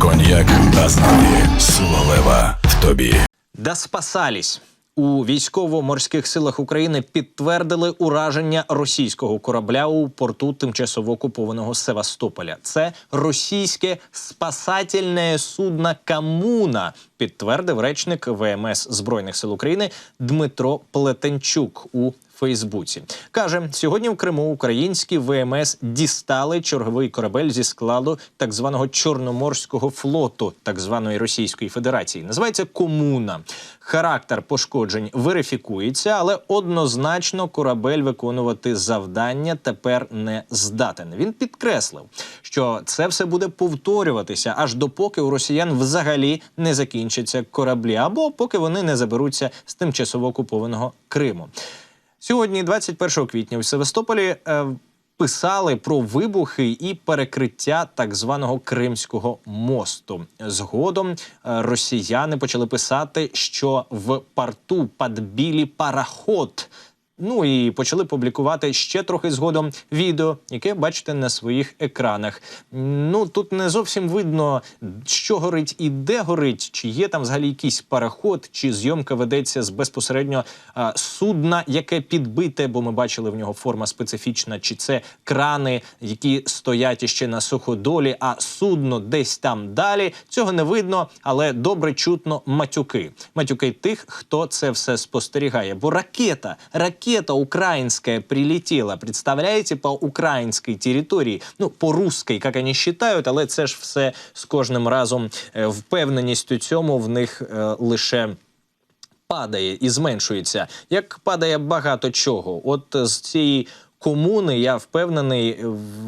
Коньяк Азнаді. Сила лева в тобі. Да спасались. У військово-морських силах України підтвердили ураження російського корабля у порту тимчасово окупованого Севастополя. Це російське спасательне судно Камуна, підтвердив речник ВМС Збройних сил України Дмитро Плетенчук у Фейсбуці. Каже, сьогодні в Криму українські ВМС дістали черговий корабель зі складу так званого Чорноморського флоту, так званої Російської Федерації. Називається Комуна. Характер пошкоджень верифікується, але однозначно корабель виконувати завдання тепер не здатен. Він підкреслив, що це все буде повторюватися аж допоки у росіян взагалі не закінчаться кораблі, або поки вони не заберуться з тимчасово окупованого Криму. Сьогодні, 21 квітня, у Севастополі е, писали про вибухи і перекриття так званого Кримського мосту. Згодом е, росіяни почали писати, що в порту білі пароход. Ну і почали публікувати ще трохи згодом відео, яке бачите на своїх екранах. Ну тут не зовсім видно, що горить і де горить, чи є там взагалі якийсь пароход, чи зйомка ведеться з безпосередньо а, судна, яке підбите, бо ми бачили в нього форма специфічна, чи це крани, які стоять іще на суходолі, а судно десь там далі. Цього не видно, але добре чутно матюки. Матюки тих, хто це все спостерігає. Бо ракета, ракета украинская прилетела, представляете, по украинской території, ну по русской, як вони вважають, але це ж все з кожним разом е, впевненість у цьому в них е, лише падає і зменшується. Як падає багато чого. От з цієї комуни я впевнений,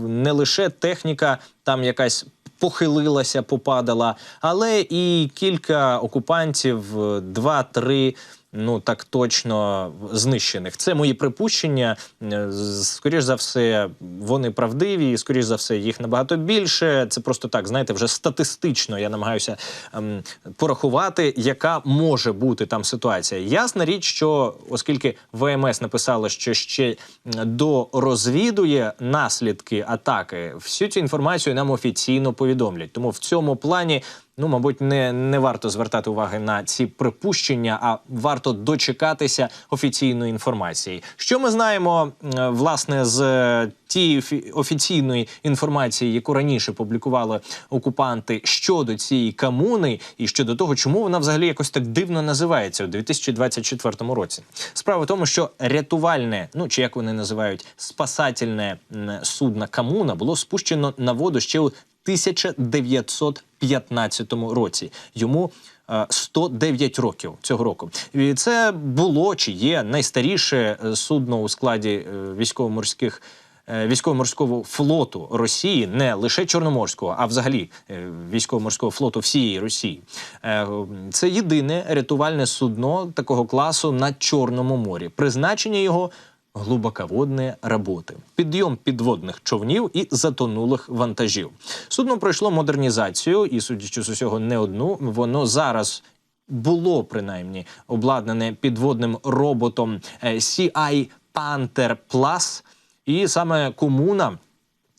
не лише техніка там якась. Похилилася, попадала, але і кілька окупантів, е, два-три, ну так точно знищених. Це мої припущення. Е, Скоріш за все, вони правдиві, і скоріш за все, їх набагато більше. Це просто так, знаєте, вже статистично я намагаюся ем, порахувати, яка може бути там ситуація. Ясна річ, що оскільки ВМС написало, що ще дорозвідує наслідки атаки, всю цю інформацію нам офіційно повідомлять. Тому в цьому плані. Ну, мабуть, не, не варто звертати уваги на ці припущення, а варто дочекатися офіційної інформації. Що ми знаємо власне з е, тієї офі- офіційної інформації, яку раніше публікували окупанти щодо цієї комуни, і щодо того, чому вона взагалі якось так дивно називається у 2024 році. Справа в тому, що рятувальне, ну чи як вони називають, спасательне судно комуна було спущено на воду ще у 1915 році. Йому е, 109 років цього року. І це було чи є найстаріше е, судно у складі е, військово-морських. е, Військово-морського флоту Росії не лише Чорноморського, а взагалі е, військово-морського флоту всієї Росії. Е, Це єдине рятувальне судно такого класу на Чорному морі. Призначення його глибоководні роботи, підйом підводних човнів і затонулих вантажів. Судно пройшло модернізацію, і судячи з усього, не одну. Воно зараз. Було принаймні обладнане підводним роботом е, CI Panther Plus, і саме комуна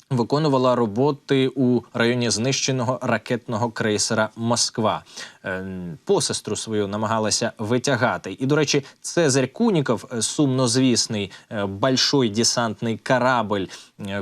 виконувала роботи у районі знищеного ракетного крейсера Москва. Е, Посестру свою намагалася витягати. І, до речі, Цезарь Куніков, е, сумнозвісний е, большой десантний корабль,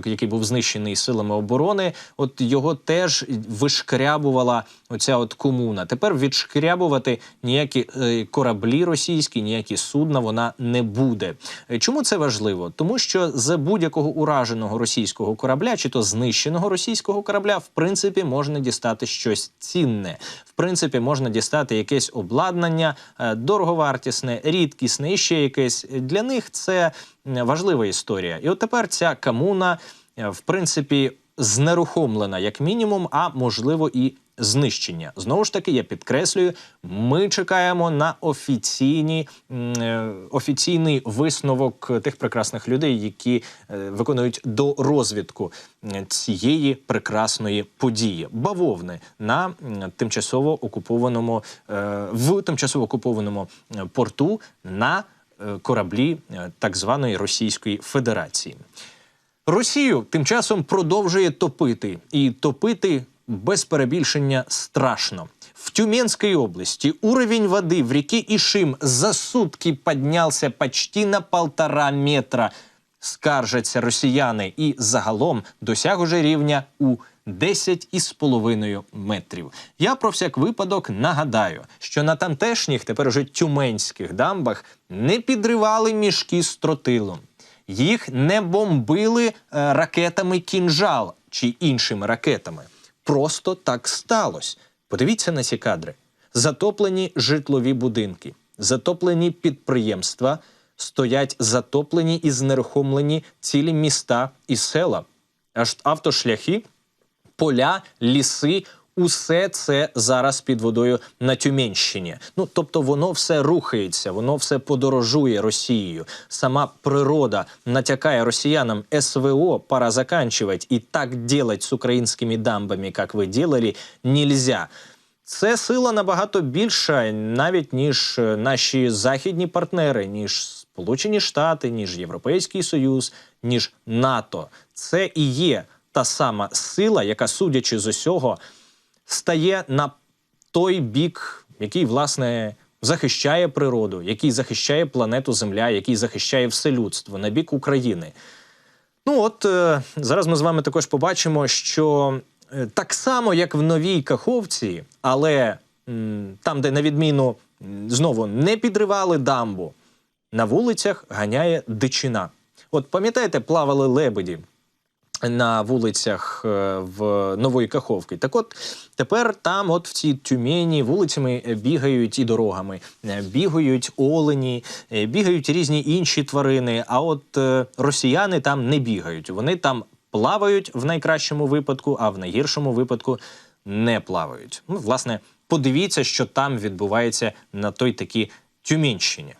який був знищений силами оборони, от його теж вишкрябувала оця от комуна. Тепер відшкрябувати ніякі кораблі російські, ніякі судна вона не буде. Чому це важливо? Тому що з будь-якого ураженого російського корабля, чи то знищеного російського корабля, в принципі, можна дістати щось цінне. В принципі, можна дістати якесь обладнання, е, дороговартісне, рідкісне і ще якесь. Для них це важлива історія. І от тепер ця комуна, е, в принципі, знерухомлена як мінімум, а можливо і знищення. Знову ж таки, я підкреслюю, ми чекаємо на офіційні, е, офіційний висновок тих прекрасних людей, які е, виконують дорозвідку м, цієї прекрасної події. Бавовни на тимчасово окупованому е, в тимчасово окупованому е, порту на е, кораблі е, так званої Російської Федерації. Росію тим часом продовжує топити і топити без перебільшення страшно. В Тюменской области уровень воды в реке Ишим за сутки поднялся почти на полтора метра. Скаржаться росіяни і загалом досяг уже рівня у 10,5 метрів. Я про всяк випадок нагадаю, що на тамтешніх, тепер уже тюменських дамбах не підривали мішки з тротилом. Їх не бомбили е, ракетами кінжал чи іншими ракетами. Просто так сталося. Подивіться на ці кадри: затоплені житлові будинки, затоплені підприємства, стоять затоплені і знерухомлені цілі міста і села, аж автошляхи, поля, ліси. Усе це зараз під водою на Тюменщині. Ну тобто воно все рухається, воно все подорожує Росією. Сама природа натякає росіянам СВО пора заканчивать, і так делать з українськими дамбами, як ви делали, нельзя. Це сила набагато більша, навіть ніж е, наші західні партнери, ніж Сполучені Штати, ніж Європейський Союз, ніж НАТО. Це і є та сама сила, яка, судячи з усього, стає на той бік, який власне захищає природу, який захищає планету Земля, який захищає все людство на бік України. Ну от е, зараз ми з вами також побачимо, що е, так само, як в новій Каховці, але там, де на відміну знову не підривали дамбу, на вулицях ганяє дичина. От пам'ятаєте, плавали лебеді на вулицях е, в Нової Каховки. Так от тепер там, от в цій Тюмені, вулицями е, бігають і дорогами, е, бігають олені, бігають різні інші тварини. А от росіяни там не бігають. Вони там плавають в найкращому випадку, а в найгіршому випадку не плавають. Ну, власне, подивіться, що там відбувається на той такій Тюменщині.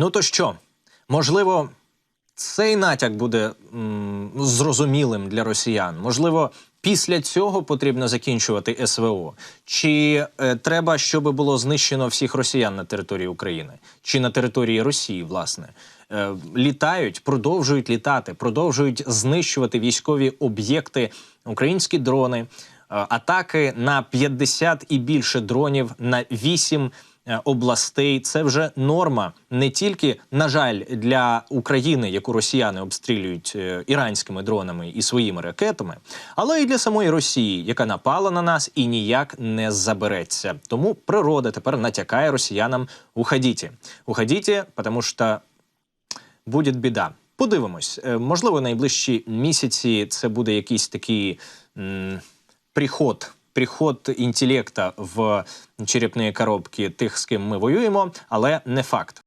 Ну то що, можливо, цей натяк буде м, зрозумілим для росіян. Можливо, після цього потрібно закінчувати СВО. Чи е, треба, щоб було знищено всіх росіян на території України, чи на території Росії, власне. Е, літають, продовжують літати, продовжують знищувати військові об'єкти, українські дрони, е, атаки на 50 і більше дронів на 8 е, областей. Це вже норма не тільки, на жаль, для України, яку росіяни обстрілюють е, іранськими дронами і своїми ракетами, але й для самої Росії, яка напала на нас і ніяк не забереться. Тому природа тепер натякає росіянам уходіть. Уходіть, тому що буде біда. Подивимось, Е, можливо, найближчі місяці це буде якийсь такий м, приход. Приход інтелекта в черепні коробки тих, з ким ми воюємо, але не факт.